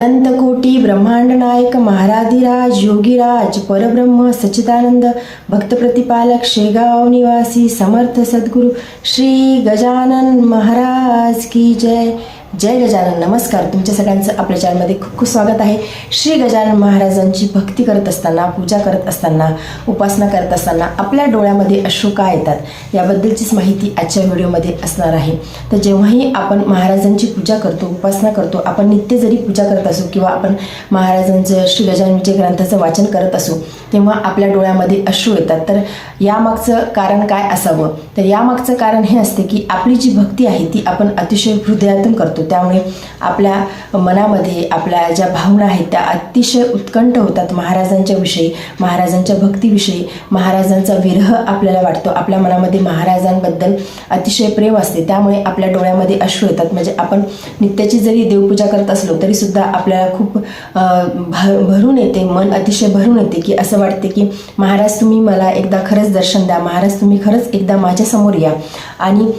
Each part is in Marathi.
अनंतकोटी ब्रह्मांड नायक महाराधिराज योगीराज परब्रह्म सच्चिदानंद भक्तप्रतिपालक शेगाव निवासी समर्थ सद्गुरू श्री गजानन महाराज की जय। जय गजानन. नमस्कार. तुमच्या सगळ्यांचं आपल्या चॅनलमध्ये खूप खूप स्वागत आहे. श्री गजानन महाराजांची भक्ती करत असताना पूजा करत असताना उपासना करत असताना आपल्या डोळ्यामध्ये अश्रू का येतात? याबद्दलचीच माहिती आजच्या व्हिडिओमध्ये असणार आहे. तर जेव्हाही आपण महाराजांची पूजा करतो उपासना करतो आपण नित्य जरी पूजा करत असू किंवा आपण महाराजांचं श्री गजानन विजय ग्रंथाचं वाचन करत असू तेव्हा आपल्या डोळ्यामध्ये अश्रू येतात. तर यामागचं कारण काय असावं? तर यामागचं कारण हे असते की आपली जी भक्ती आहे ती आपण अतिशय हृदयातून करतो. त्यामुळे आपल्या मनामध्ये आपल्या ज्या भावना आहेत त्या अतिशय उत्कंठ होतात महाराजांच्या विषयी महाराजांच्या भक्तीविषयी. महाराजांचा विरह आपल्याला वाटतो. आपल्या मनामध्ये महाराजांबद्दल अतिशय प्रेम असते. त्यामुळे आपल्या डोळ्यामध्ये अश्रू येतात. म्हणजे आपण नित्याची जरी देवपूजा करत असलो तरीसुद्धा आपल्याला खूप भ भरून येते. मन अतिशय भरून येते की असं वाटते की महाराज तुम्ही मला एकदा खरंच दर्शन द्या. महाराज तुम्ही खरंच एकदा माझ्यासमोर या. आणि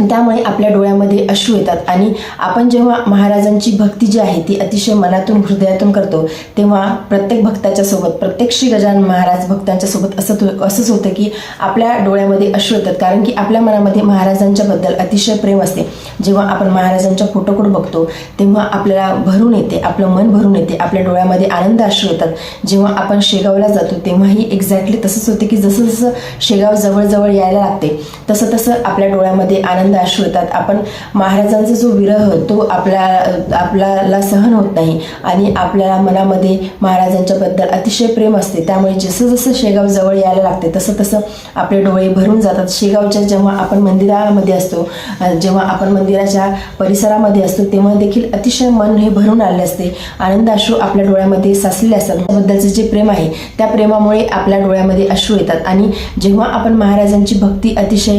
त्यामुळे आपल्या डोळ्यामध्ये अश्रू येतात. आणि आपण जेव्हा महाराजांची भक्ती जी आहे ती अतिशय मनातून हृदयातून करतो तेव्हा प्रत्येक भक्ताच्या सोबत प्रत्येक श्री गजानन महाराज भक्तांच्या सोबत असं असंच होतं की आपल्या डोळ्यामध्ये अश्रू येतात. कारण की आपल्या मनामध्ये महाराजांच्या बद्दल अतिशय प्रेम असते. जेव्हा आपण महाराजांच्या फोटोकडे बघतो तेव्हा आपल्याला भरून येते आपलं मन भरून येते आपल्या डोळ्यामध्ये आनंद अश्रू येतात. जेव्हा आपण शेगावला जातो तेव्हाही एक्झॅक्टली तसंच होते की जसं जसं शेगाव जवळजवळ यायला लागते तसं तसं आपल्या डोळ्यामध्ये आनंद आनंद येतात आपण महाराजांचा जो विरह तो आपल्या आपल्याला सहन होत नाही आणि आपल्याला मनामध्ये महाराजांच्या बद्दल अतिशय प्रेम असते. त्यामुळे जसं जसं शेगाव जवळ यायला लागते तसं तसं आपले डोळे भरून जातात. शेगावच्या जेव्हा आपण मंदिरामध्ये असतो जेव्हा आपण मंदिराच्या परिसरामध्ये असतो तेव्हा देखील अतिशय मन हे भरून आले असते. आनंद अश्रू आपल्या डोळ्यामध्ये साचलेले असतात. त्याबद्दलचं जे प्रेम आहे त्या प्रेमामुळे आपल्या डोळ्यामध्ये अश्रू येतात. आणि जेव्हा आपण महाराजांची भक्ती अतिशय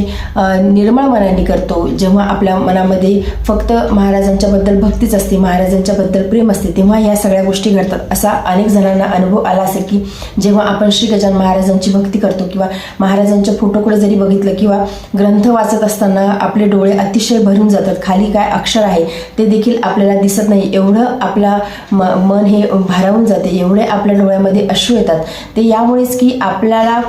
निर्मळ मनाने करतो करतो. जेव्हा आपल्या मनामध्ये फक्त महाराजांच्या बद्दल भक्तीच असते महाराजांच्या बद्दल प्रेम असते तेव्हा या सगळ्या गोष्टी घडतात. असा अनेक जणांना अनुभव आला असेल की जेव्हा आपण श्री गजान महाराजांची भक्ती करतो किंवा महाराजांच्या फोटोकडे जरी बघितलं किंवा ग्रंथ वाचत असताना आपले डोळे अतिशय भरून जातात खाली काय अक्षर आहे ते देखील आपल्याला दिसत नाही. एवढं आपला म मन हे भारावून जाते एवढे आपल्या डोळ्यामध्ये अश्रू येतात. ते यामुळेच की आपल्याला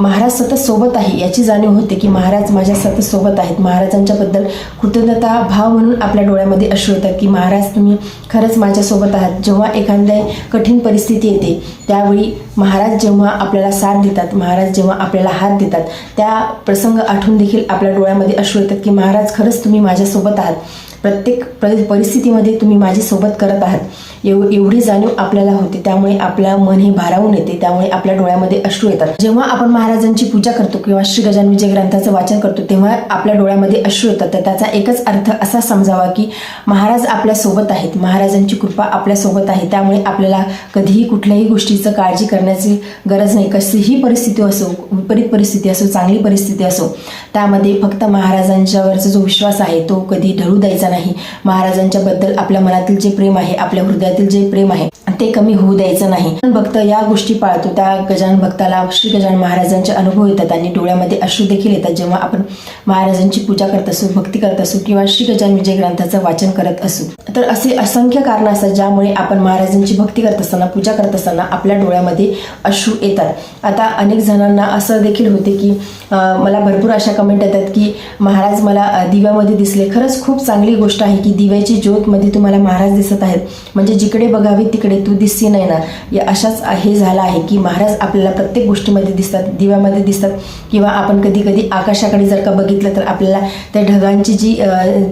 महाराज सतत सोबत आहे. याची जाणीव होते की महाराज माझ्या सतत सोबत आहेत. महाराजांच्याबद्दल कृतज्ञता भाव म्हणून आपल्या डोळ्यामध्ये अश्रू येतात की महाराज तुम्ही खरंच माझ्यासोबत आहात. जेव्हा एखाद्या कठीण परिस्थिती येते त्यावेळी महाराज जेव्हा आपल्याला साथ देतात महाराज जेव्हा आपल्याला हात देतात त्या प्रसंग आठवून देखील आपल्या डोळ्यामध्ये अश्रू येतात की महाराज खरंच तुम्ही माझ्यासोबत आहात. प्रत्येक परि परिस्थितीमध्ये तुम्ही माझी सोबत करत आहात. एव एवढी जाणीव आपल्याला होते त्यामुळे आपलं मन हे भारावून येते त्यामुळे आपल्या डोळ्यामध्ये अश्रू येतात. जेव्हा आपण महाराजांची पूजा करतो किंवा श्री गजान विजय ग्रंथाचं वाचन करतो तेव्हा आपल्या डोळ्यामध्ये अश्रू येतात. तर त्याचा एकच अर्थ असा समजावा की महाराज आपल्यासोबत आहेत महाराजांची कृपा आपल्यासोबत आहे त्यामुळे आपल्याला कधीही कुठल्याही गोष्टीचं काळजी करण्याची गरज नाही. कशीही परिस्थिती असो विपरीत परिस्थिती असो चांगली परिस्थिती असो त्यामध्ये फक्त महाराजांच्यावरचा जो विश्वास आहे तो कधी ढळू द्यायचा नाही. महाराजांच्याबद्दल आपल्या मनातील जे प्रेम आहे आपल्या हृदयातील जे प्रेम आहे ते कमी होऊ द्यायचं नाही. पण भक्त या गोष्टी पाळतो. त्या गजानन भक्ताला श्री गजानन महाराजांचे अनुभव येतात आणि डोळ्यामध्ये अश्रू देखील येतात. जेव्हा आपण महाराजांची पूजा करत असू भक्ती करत असू किंवा श्री गजानन विजय ग्रंथाचं वाचन करत असू तर असे असंख्य कारण असतात ज्यामुळे आपण महाराजांची भक्ती करत असताना पूजा करत असताना आपल्या डोळ्यामध्ये अश्रू येतात. आता अनेक जणांना असं देखील होते की मला भरपूर अशा कमेंट येतात की महाराज मला दिव्यामध्ये दिसले. खरंच खूप चांगली गोष्ट आहे की दिव्याची ज्योतमध्ये तुम्हाला महाराज दिसत आहेत. म्हणजे जिकडे बघावे तिकडे तू दिसती नाही ना. या अशाच हे झालं आहे की महाराज आपल्याला प्रत्येक गोष्टीमध्ये दिसतात दिव्यामध्ये दिसतात. किंवा आपण कधी कधी आकाशाकडे जर का बघितलं तर आपल्याला त्या ढगांची जी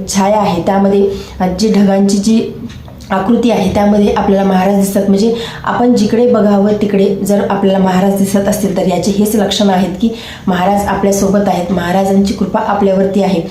छाया आहे त्यामध्ये जी ढगांची जी आकृती आहे त्यामध्ये आपल्याला महाराज दिसतात. म्हणजे आपण जिकडे बघावं तिकडे जर आपल्याला महाराज दिसत असतील तर याचे हेच लक्षणं आहेत की महाराज आपल्यासोबत आहेत. महाराजांची कृपा आपल्यावरती आहे.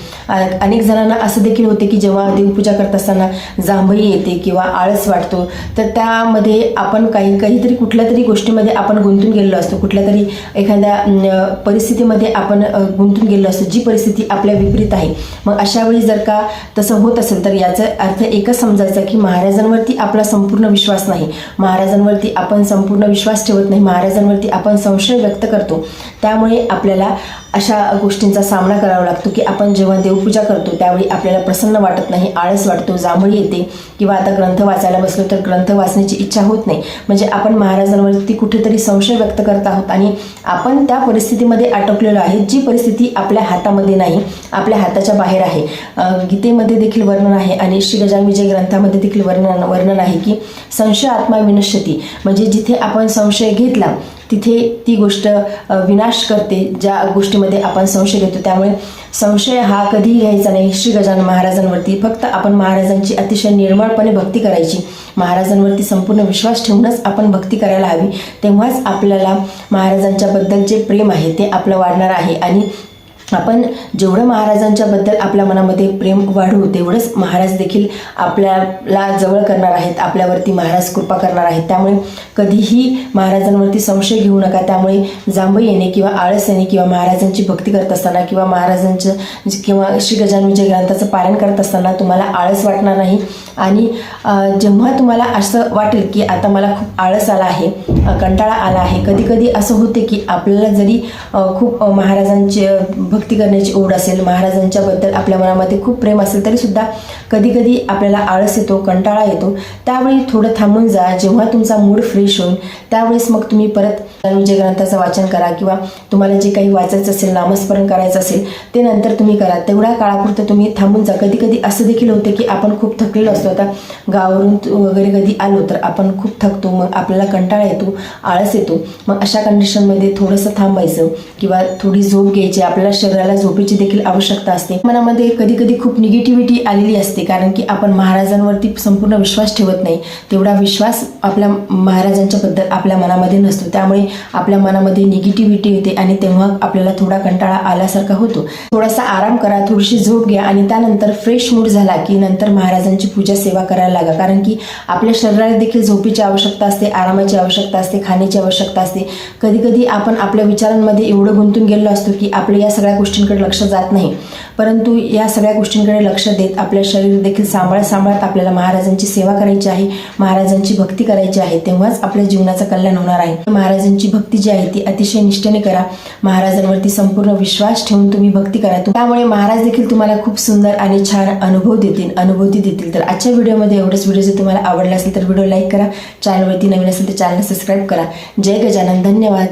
अनेक जणांना असं देखील होते की जेव्हा देवपूजा करत असताना जांभई येते किंवा आळस वाटतो तर त्यामध्ये आपण काही काहीतरी कुठल्या तरी गोष्टीमध्ये आपण गुंतून गेलेलो असतो. कुठल्या तरी एखाद्या परिस्थितीमध्ये आपण गुंतून गेलेलो असतो जी परिस्थिती आपल्या विपरीत आहे. मग अशावेळी जर का तसं होत असेल तर याचा अर्थ एकच समजायचा की महाराज महाराजांवरती आपला संपूर्ण विश्वास नाही. महाराजांवरती आपण संपूर्ण विश्वास ठेवत नाही. महाराजांवरती आपण संशय व्यक्त करतो. त्यामुळे आपल्याला अशा गोष्टींचा सामना करावा लागतो की आपण जेव्हा देवपूजा करतो त्यावेळी आपल्याला प्रसन्न वाटत नाही आळस वाटतो जांभळी येते किंवा आता ग्रंथ वाचायला बसलो तर ग्रंथ वाचण्याची इच्छा होत नाही. म्हणजे आपण महाराजांवरती कुठेतरी संशय व्यक्त करत आहोत आणि आपण त्या परिस्थितीमध्ये अटकलेलो आहे जी परिस्थिती आपल्या हातामध्ये नाही आपल्या हाताच्या बाहेर आहे. गीतेमध्ये देखील वर्णन आहे आणि श्री गजान विजय ग्रंथामध्ये देखील वर्णन वर्णन आहे की संशय आत्मा विनश्यती. म्हणजे जिथे आपण संशय घेतला तिथे ती गोष्ट विनाश करते ज्या गोष्टीमध्ये आपण संशय घेतो. त्यामुळे संशय हा कधीही घ्यायचा नाही. श्री गजानन महाराजांवरती फक्त आपण महाराजांची अतिशय निर्मळपणे भक्ती करायची. महाराजांवरती संपूर्ण विश्वास ठेवूनच आपण भक्ती करायला हवी. तेव्हाच आपल्याला महाराजांच्याबद्दल जे प्रेम आहे ते आपलं वाढणार आहे. आणि आपण जेवढं महाराजांच्याबद्दल आपल्या मनामध्ये प्रेम वाढवू तेवढंच महाराज देखील आपल्याला जवळ करणार आहेत आपल्यावरती महाराज कृपा करणार आहेत. त्यामुळे कधीही महाराजांवरती संशय घेऊ नका. त्यामुळे जांभ येणे किंवा आळस येणे किंवा महाराजांची भक्ती करत असताना किंवा महाराजांचं किंवा श्री गजानन विजय ग्रंथाचं पारायण करत असताना तुम्हाला आळस वाटणार नाही. आणि जेव्हा तुम्हाला असं वाटेल की आता मला खूप आळस आला आहे कंटाळा आला आहे कधीकधी असं होते की आपल्याला जरी खूप महाराजांचे भक्ती करण्याची ओढ असेल महाराजांच्या बद्दल आपल्या मनामध्ये खूप प्रेम असेल तरी सुद्धा कधी कधी आपल्याला आळस येतो कंटाळा येतो. त्यावेळी थोडं थांबून जा जेव्हा तुमचा मूड फ्रेश होईल त्यावेळेस मग तुम्ही परत विजय ग्रंथाचं वाचन करा किंवा तुम्हाला जे काही वाचायचं असेल नामस्मरण करायचं असेल ते नंतर तुम्ही करा. तेवढ्या काळापुरतं तुम्ही थांबून जा. कधी कधी असं देखील होते की आपण खूप थकलेलो असतो. आता गावावरून वगैरे कधी आलो तर आपण खूप थकतो मग आपल्याला कंटाळा येतो आळस येतो. मग अशा कंडिशनमध्ये थोडंसं थांबायचं किंवा थोडी झोप घ्यायची आपल्याला शरीराला झोपेची देखील आवश्यकता असते. मनामध्ये कधी कधी खूप निगेटिव्हिटी आलेली असते कारण की आपण महाराजांवरती संपूर्ण विश्वास ठेवत नाही. तेवढा विश्वास आपल्या महाराजांच्या बद्दल आपल्या मनामध्ये नसतो. त्यामुळे आपल्या मनामध्ये निगेटिव्हिटी येते आणि तेव्हा आपल्याला थोडा कंटाळा आल्यासारखा होतो. थोडासा आराम करा थोडीशी झोप घ्या आणि त्यानंतर फ्रेश मूड झाला की नंतर महाराजांची पूजा सेवा करायला लागा. कारण की आपल्या शरीराला देखील झोपेची आवश्यकता असते आरामाची आवश्यकता असते खाण्याची आवश्यकता असते. कधी कधी आपण आपल्या विचारांमध्ये एवढं गुंतून गेलेलो असतो की आपले या सगळ्या गोष्टींकडे लक्ष जात नाही. परंतु या सगळ्या गोष्टींकडे लक्ष देत आपल्या शरीर देखील सांभाळत सांभाळत आपल्याला महाराजांची सेवा करायची आहे महाराजांची भक्ती करायची आहे तेव्हाच आपल्या जीवनाचं कल्याण होणार आहे. महाराजांची भक्ती जी आहे ती अतिशय निष्ठेने करा. महाराजांवरती संपूर्ण विश्वास ठेवून तुम्ही भक्ती करा. त्यामुळे महाराज देखील तुम्हाला खूप सुंदर आणि छान अनुभव देतील अनुभूती देतील. तर आजच्या व्हिडिओमध्ये एवढंच व्हिडिओ जर तुम्हाला आवडला असेल तर व्हिडिओ लाईक करा. चॅनलवरती नवीन असेल तर चॅनल सबस्क्राईब करा. जय गजानन. धन्यवाद.